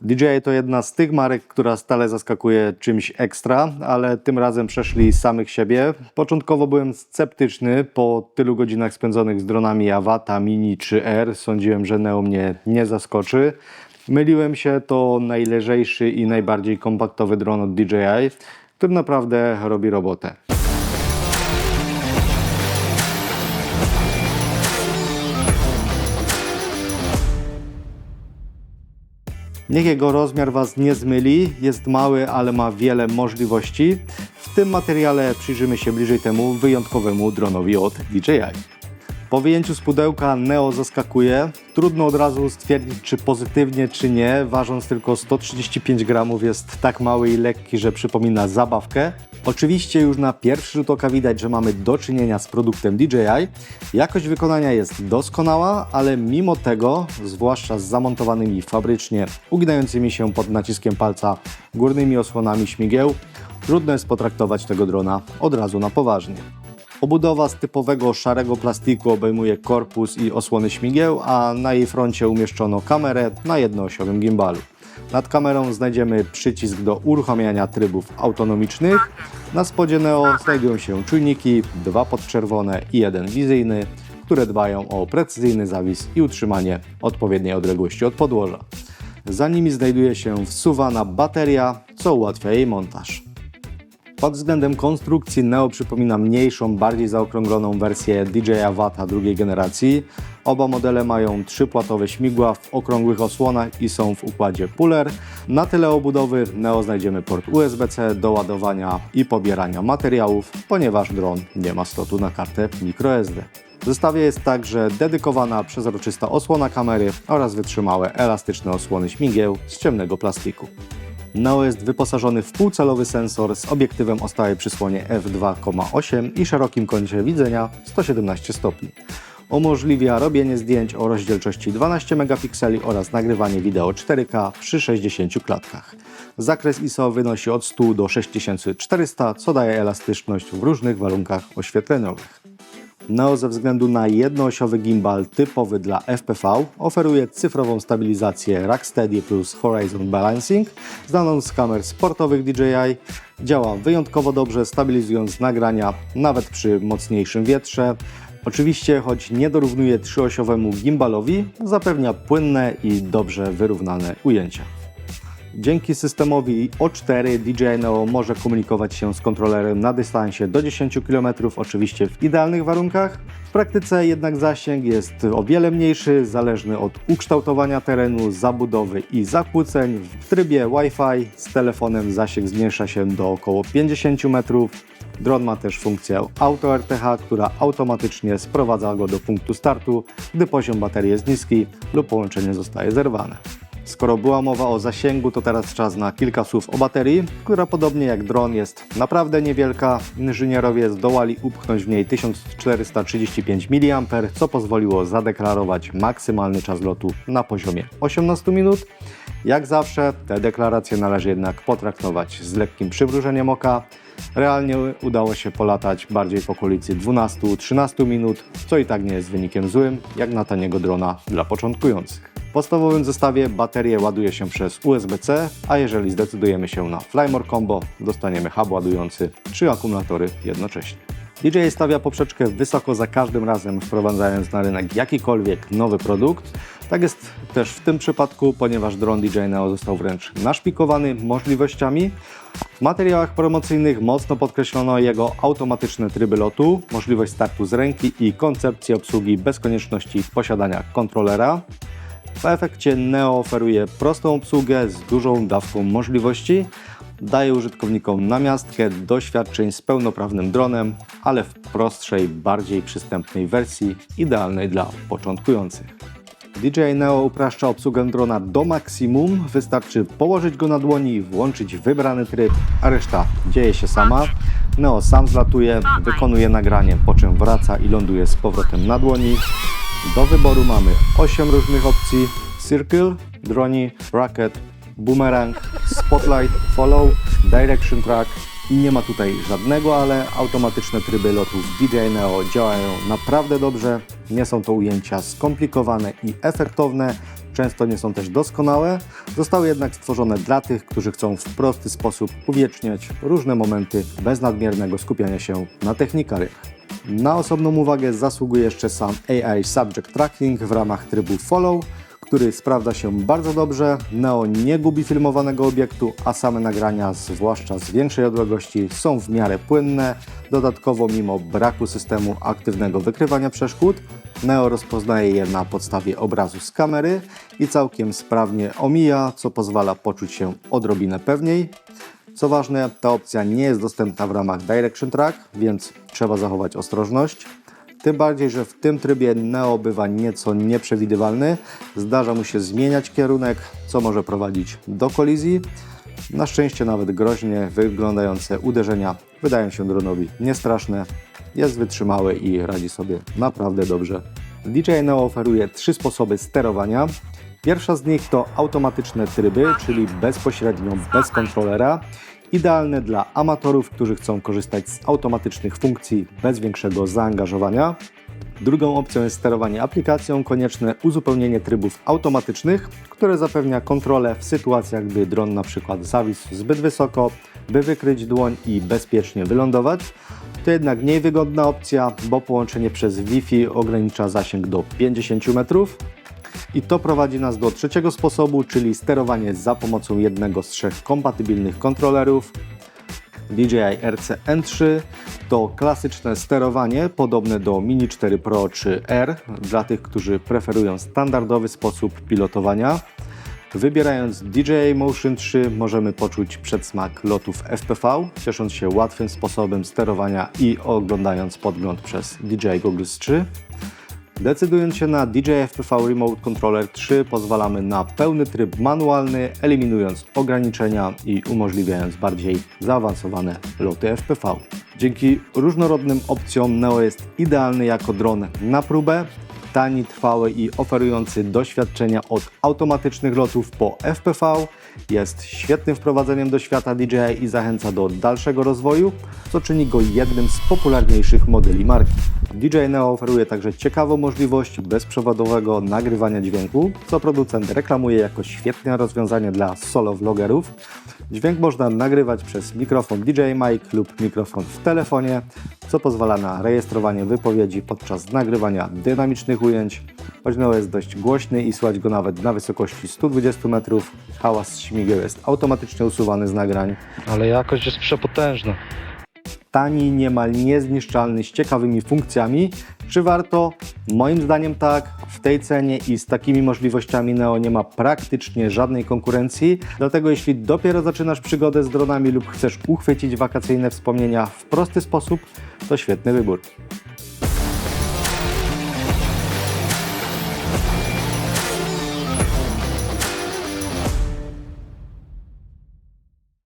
DJI to jedna z tych marek, która stale zaskakuje czymś ekstra, ale tym razem przeszli samych siebie. Początkowo byłem sceptyczny po tylu godzinach spędzonych z dronami Avata, Mini czy R. Sądziłem, że Neo mnie nie zaskoczy. Myliłem się, to najlżejszy i najbardziej kompaktowy dron od DJI, który naprawdę robi robotę. Niech jego rozmiar Was nie zmyli, jest mały, ale ma wiele możliwości. W tym materiale przyjrzymy się bliżej temu wyjątkowemu dronowi od DJI. Po wyjęciu z pudełka Neo zaskakuje. Trudno od razu stwierdzić, czy pozytywnie, czy nie. Ważąc tylko 135 gramów, jest tak mały i lekki, że przypomina zabawkę. Oczywiście już na pierwszy rzut oka widać, że mamy do czynienia z produktem DJI. Jakość wykonania jest doskonała, ale mimo tego, zwłaszcza z zamontowanymi fabrycznie, uginającymi się pod naciskiem palca górnymi osłonami śmigieł, trudno jest potraktować tego drona od razu na poważnie. Obudowa z typowego szarego plastiku obejmuje korpus i osłony śmigieł, a na jej froncie umieszczono kamerę na jednoosiowym gimbalu. Nad kamerą znajdziemy przycisk do uruchamiania trybów autonomicznych. Na spodzie Neo znajdują się czujniki, dwa podczerwone i jeden wizyjny, które dbają o precyzyjny zawis i utrzymanie odpowiedniej odległości od podłoża. Za nimi znajduje się wsuwana bateria, co ułatwia jej montaż. Pod względem konstrukcji Neo przypomina mniejszą, bardziej zaokrągloną wersję DJI Avata drugiej generacji. Oba modele mają trzypłatowe śmigła w okrągłych osłonach i są w układzie puller. Na tyle obudowy Neo znajdziemy port USB-C do ładowania i pobierania materiałów, ponieważ dron nie ma slotu na kartę microSD. W zestawie jest także dedykowana przezroczysta osłona kamery oraz wytrzymałe elastyczne osłony śmigieł z ciemnego plastiku. Neo jest wyposażony w półcelowy sensor z obiektywem o stałej przysłonie f2,8 i szerokim kącie widzenia 117 stopni. Umożliwia robienie zdjęć o rozdzielczości 12 megapikseli oraz nagrywanie wideo 4K przy 60 klatkach. Zakres ISO wynosi od 100 do 6400, co daje elastyczność w różnych warunkach oświetleniowych. Neo ze względu na jednoosiowy gimbal typowy dla FPV oferuje cyfrową stabilizację Rocksteady plus Horizon Balancing, znaną z kamer sportowych DJI. Działa wyjątkowo dobrze, stabilizując nagrania nawet przy mocniejszym wietrze. Oczywiście, choć nie dorównuje trzyosiowemu gimbalowi, zapewnia płynne i dobrze wyrównane ujęcia. Dzięki systemowi O4 DJI Neo może komunikować się z kontrolerem na dystansie do 10 km, oczywiście w idealnych warunkach. W praktyce jednak zasięg jest o wiele mniejszy, zależny od ukształtowania terenu, zabudowy i zakłóceń. W trybie Wi-Fi z telefonem zasięg zmniejsza się do około 50 metrów. Dron ma też funkcję Auto RTH, która automatycznie sprowadza go do punktu startu, gdy poziom baterii jest niski lub połączenie zostaje zerwane. Skoro była mowa o zasięgu, to teraz czas na kilka słów o baterii, która podobnie jak dron jest naprawdę niewielka. Inżynierowie zdołali upchnąć w niej 1435 mAh, co pozwoliło zadeklarować maksymalny czas lotu na poziomie 18 minut. Jak zawsze te deklaracje należy jednak potraktować z lekkim przywróżeniem oka. Realnie udało się polatać bardziej w okolicy 12-13 minut, co i tak nie jest wynikiem złym, jak na taniego drona dla początkujących. W podstawowym zestawie baterię ładuje się przez USB-C, a jeżeli zdecydujemy się na Flymore Combo, dostaniemy hub ładujący trzy akumulatory jednocześnie. DJI stawia poprzeczkę wysoko za każdym razem, wprowadzając na rynek jakikolwiek nowy produkt. Tak jest też w tym przypadku, ponieważ dron DJI Neo został wręcz naszpikowany możliwościami. W materiałach promocyjnych mocno podkreślono jego automatyczne tryby lotu, możliwość startu z ręki i koncepcję obsługi bez konieczności posiadania kontrolera. W efekcie Neo oferuje prostą obsługę z dużą dawką możliwości. Daje użytkownikom namiastkę doświadczeń z pełnoprawnym dronem, ale w prostszej, bardziej przystępnej wersji, idealnej dla początkujących. DJI Neo upraszcza obsługę drona do maksimum. Wystarczy położyć go na dłoni, włączyć wybrany tryb, a reszta dzieje się sama. Neo sam zlatuje, wykonuje nagranie, po czym wraca i ląduje z powrotem na dłoni. Do wyboru mamy 8 różnych opcji: Circle, Droni, Rocket, Boomerang, Spotlight, Follow, Direction Track nie ma tutaj żadnego, ale automatyczne tryby lotów DJI Neo działają naprawdę dobrze. Nie są to ujęcia skomplikowane i efektowne. często nie są też doskonałe, zostały jednak stworzone dla tych, którzy chcą w prosty sposób uwieczniać różne momenty bez nadmiernego skupiania się na technikaliach. Na osobną uwagę zasługuje jeszcze sam AI Subject Tracking w ramach trybu Follow, który sprawdza się bardzo dobrze. Neo nie gubi filmowanego obiektu, a same nagrania, zwłaszcza z większej odległości, są w miarę płynne. Dodatkowo, mimo braku systemu aktywnego wykrywania przeszkód, Neo rozpoznaje je na podstawie obrazu z kamery i całkiem sprawnie omija, co pozwala poczuć się odrobinę pewniej. Co ważne, ta opcja nie jest dostępna w ramach Direction Track, więc trzeba zachować ostrożność. Tym bardziej, że w tym trybie Neo bywa nieco nieprzewidywalny, zdarza mu się zmieniać kierunek, co może prowadzić do kolizji. Na szczęście nawet groźnie wyglądające uderzenia wydają się dronowi niestraszne, jest wytrzymały i radzi sobie naprawdę dobrze. DJI Neo oferuje trzy sposoby sterowania. Pierwsza z nich to automatyczne tryby, czyli bezpośrednio bez kontrolera. Idealne dla amatorów, którzy chcą korzystać z automatycznych funkcji bez większego zaangażowania. Drugą opcją jest sterowanie aplikacją, konieczne uzupełnienie trybów automatycznych, które zapewnia kontrolę w sytuacjach, gdy dron na przykład zawisł zbyt wysoko, by wykryć dłoń i bezpiecznie wylądować. To jednak mniej wygodna opcja, bo połączenie przez Wi-Fi ogranicza zasięg do 50 metrów. I to prowadzi nas do trzeciego sposobu, czyli sterowanie za pomocą jednego z trzech kompatybilnych kontrolerów. DJI RC-N3 to klasyczne sterowanie podobne do Mini 4 Pro czy R dla tych, którzy preferują standardowy sposób pilotowania. Wybierając DJI Motion 3 możemy poczuć przedsmak lotów FPV, ciesząc się łatwym sposobem sterowania i oglądając podgląd przez DJI Goggles 3. Decydując się na DJI FPV Remote Controller 3 pozwalamy na pełny tryb manualny, eliminując ograniczenia i umożliwiając bardziej zaawansowane loty FPV. Dzięki różnorodnym opcjom Neo jest idealny jako dron na próbę, tani, trwały i oferujący doświadczenia od automatycznych lotów po FPV. Jest świetnym wprowadzeniem do świata DJI i zachęca do dalszego rozwoju, co czyni go jednym z popularniejszych modeli marki. DJI Neo oferuje także ciekawą możliwość bezprzewodowego nagrywania dźwięku, co producent reklamuje jako świetne rozwiązanie dla solo vlogerów. Dźwięk można nagrywać przez mikrofon DJI Mic lub mikrofon w telefonie, co pozwala na rejestrowanie wypowiedzi podczas nagrywania dynamicznych ujęć. Choć Neo jest dość głośny i słychać go nawet na wysokości 120 metrów, hałas śmigieł jest automatycznie usuwany z nagrań. Ale jakość jest przepotężna. Tani, niemal niezniszczalny, z ciekawymi funkcjami. Czy warto? Moim zdaniem tak. W tej cenie i z takimi możliwościami Neo nie ma praktycznie żadnej konkurencji. Dlatego jeśli dopiero zaczynasz przygodę z dronami lub chcesz uchwycić wakacyjne wspomnienia w prosty sposób, to świetny wybór.